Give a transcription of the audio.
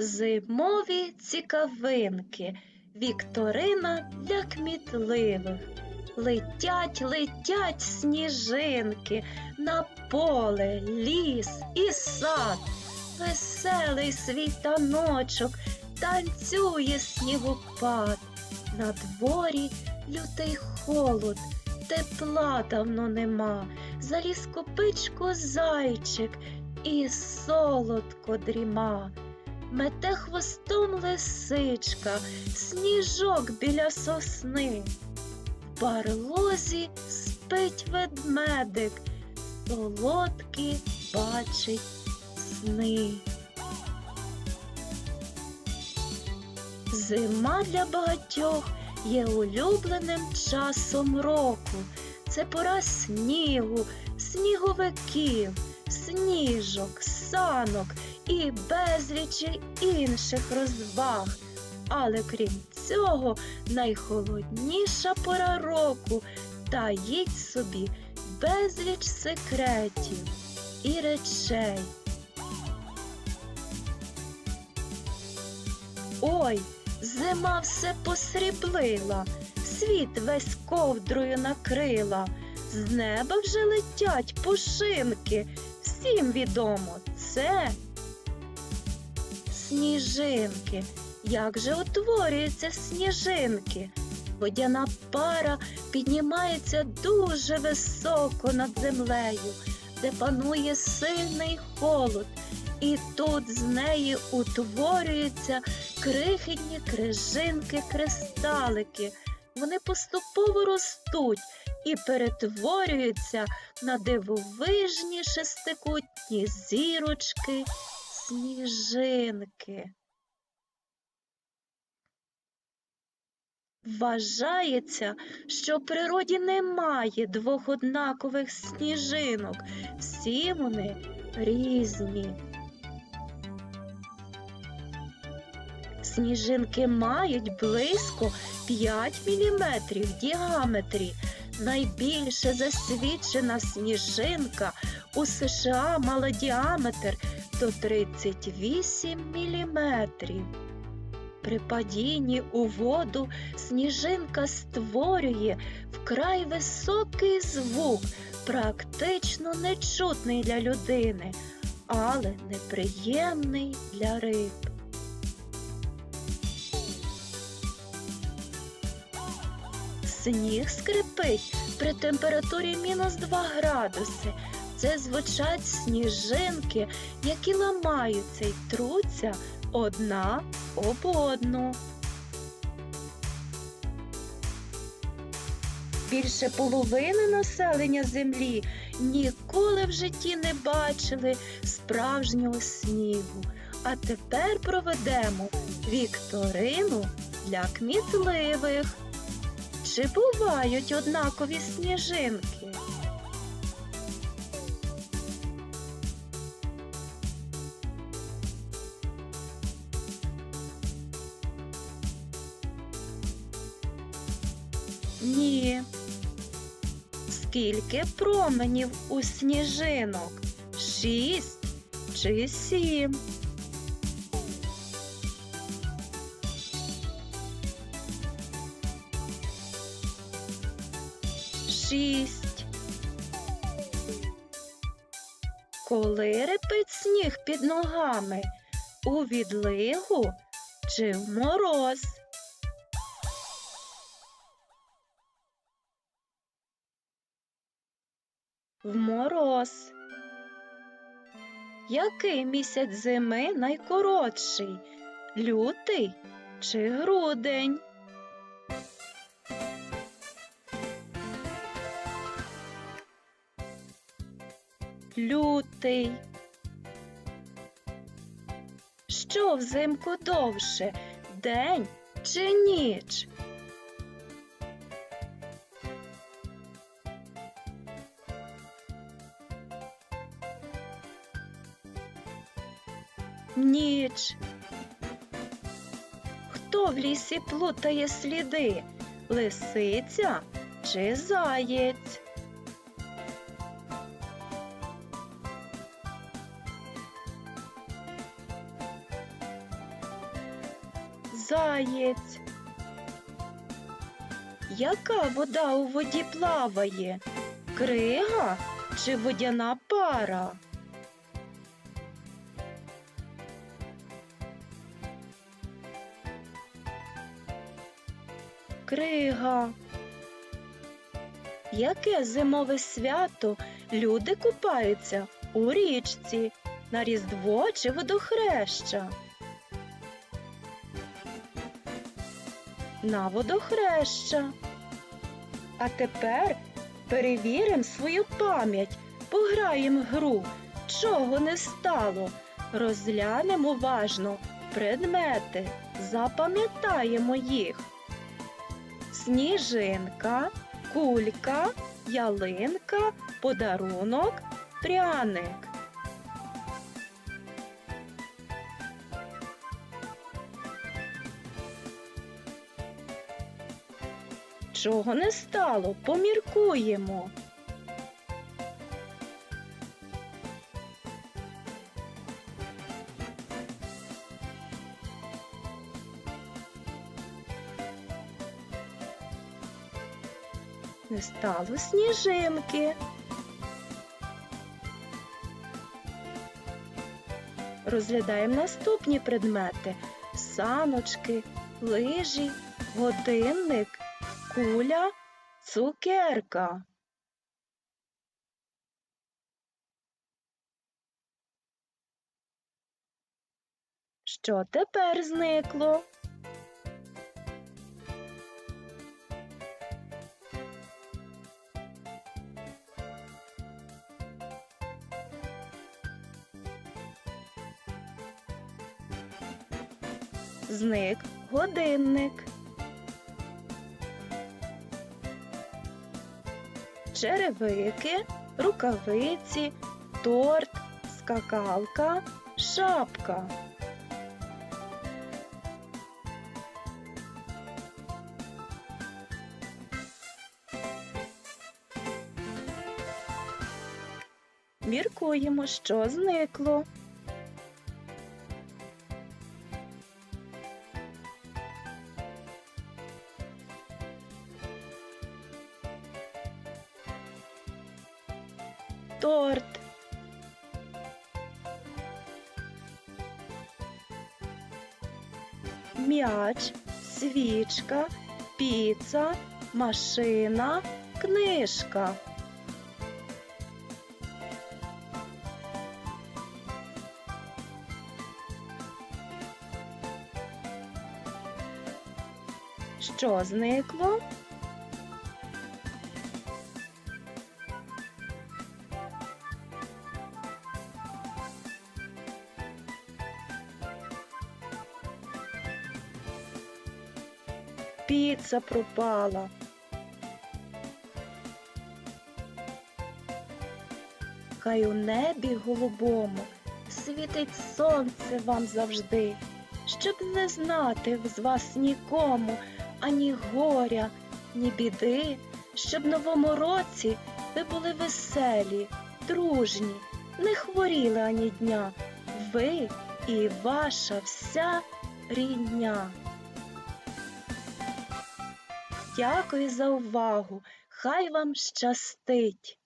Зимові цікавинки. Вікторина для кмітливих. Летять, летять сніжинки на поле, ліс і сад. Веселий світаночок танцює снігопад. На дворі лютий холод, тепла давно нема. Заліз копичку зайчик і солодко дріма. Мете хвостом лисичка, сніжок біля сосни. В барлозі спить ведмедик, солодкі бачить сни. Зима для багатьох є улюбленим часом року. Це пора снігу, сніговиків, сніжок, санок і безлічі інших розваг. Але крім цього, найхолодніша пора року таїть собі безліч секретів і речей. Ой, зима все посріблила, світ весь ковдрою накрила. З неба вже летять пушинки. Всім відомо це сніжинки. Як же утворюються сніжинки? Водяна пара піднімається дуже високо над землею, де панує сильний холод, і тут з неї утворюються крихітні крижинки, кристалики. Вони поступово ростуть і перетворюються на дивовижні шестикутні зірочки, сніжинки. Вважається, що в природі немає двох однакових сніжинок. Всі вони різні. Сніжинки мають близько 5 мм в діаметрі. Найбільше засвідчена сніжинка у США мала діаметр до 38 мм. При падінні у воду сніжинка створює вкрай високий звук, практично нечутний для людини, але неприємний для риб. Сніг скрипить при температурі мінус 2 градуси. Це звучать сніжинки, які ламаються й труться одна об одну. Більше половини населення землі ніколи в житті не бачили справжнього снігу. А тепер проведемо вікторину для кмітливих. Чи бувають однакові сніжинки? Ні. Скільки променів у сніжинок? Шість чи сім? Шість. Коли репить сніг під ногами? У відлигу чи в мороз? В мороз. Який місяць зими найкоротший? Лютий чи грудень? Лютий. Що взимку довше? День чи ніч? Ніч. Хто в лісі плутає сліди? Лисиця чи заєць? заєць. Яка вода у воді плаває? Крига чи водяна пара? Крига. Яке зимове свято люди купаються у річці на Різдво чи водохреща? На водохреща. А тепер перевіримо свою пам'ять, пограємо гру, чого не стало. Розглянемо уважно предмети, запам'ятаємо їх. Сніжинка, кулька, ялинка, подарунок, пряник. Чого не стало? Поміркуємо. Не стало сніжинки. Розглядаємо наступні предмети: саночки, лижі, годинник, куля, цукерка. Що тепер зникло? Зник годинник. черевики, рукавиці, торт, скакалка, шапка. Міркуємо, що зникло. Торт. М'яч, свічка, піца, машина, книжка. Що зникло? Піца пропала. Хай у небі голубому світить сонце вам завжди, щоб не знати з вас нікому ані горя, ні біди, щоб в новому році ви були веселі, дружні, не хворіли ані дня, ви і ваша вся рідня. Дякую за увагу. Хай вам щастить!